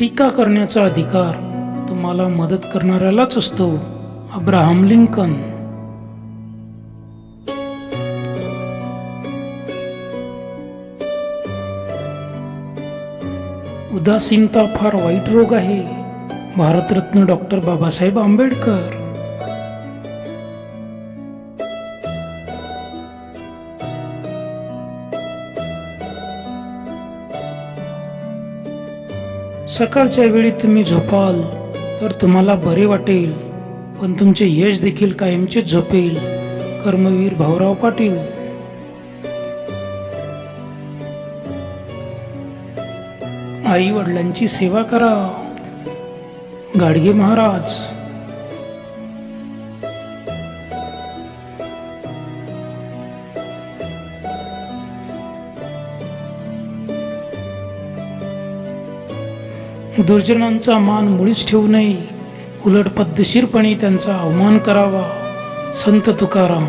टीका करण्याचा अधिकार तुम्हाला मदत करणाऱ्यालाच असतो अब्राहम लिंकन. उदासीनता फार वाईट रोग आहे. भारतरत्न डॉक्टर बाबासाहेब आंबेडकर. सकाळच्या वेळी तुम्ही झोपाल तर तुम्हाला बरे वाटेल. पण तुमचे यश देखील कायमचे झोपेल. कर्मवीर भाऊराव पाटील. आई वडिलांची सेवा करा. गाडगे महाराज. दुर्जनांचा मान मुळीच ठेवू नये. उलट पद्धतशीरपणे त्यांचा अवमान करावा. संत तुकाराम.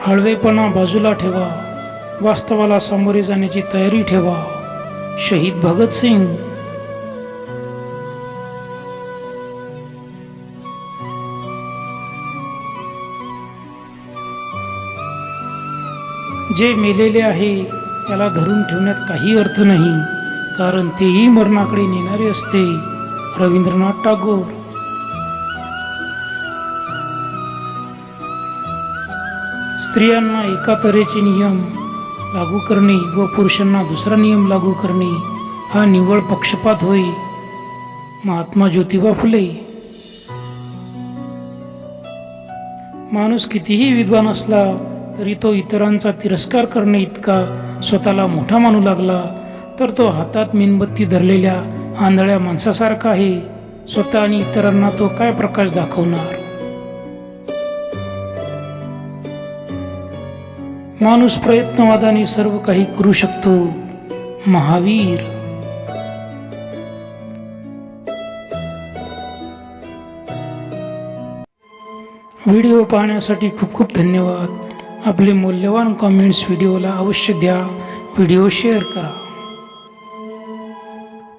हळवेपणा बाजूला ठेवा. वास्तवाला सामोरे जाण्याची तयारी ठेवा. शहीद भगतसिंग. जे मेलेले आहे त्याला धरून ठेवण्यात काही अर्थ नाही कारण तेही मरणाकडे नेणारे असते. रवींद्रनाथ टागोर. स्त्रियांना एका तऱ्हेचे नियम लागू करणे व पुरुषांना दुसरा नियम लागू करणे हा निव्वळ पक्षपात होय. महात्मा ज्योतिबा फुले. माणूस कितीही विद्वान असला तरी तो इतरांचा तिरस्कार करणे इतका स्वतःला मोठा मानू लागला तर तो हातात मेणबत्ती धरलेल्या आंधळ्या माणसासारखा आहे. स्वतः आणि इतरांना तो काय प्रकाश दाखवणार? माणूस प्रयत्नवादाने सर्व काही करू शकतो. महावीर. व्हिडिओ पाहण्यासाठी खूप खूप धन्यवाद. आपले मौल्यवान कॉमेंट्स व्हिडिओला अवश्य द्या. व्हिडिओ शेअर करा.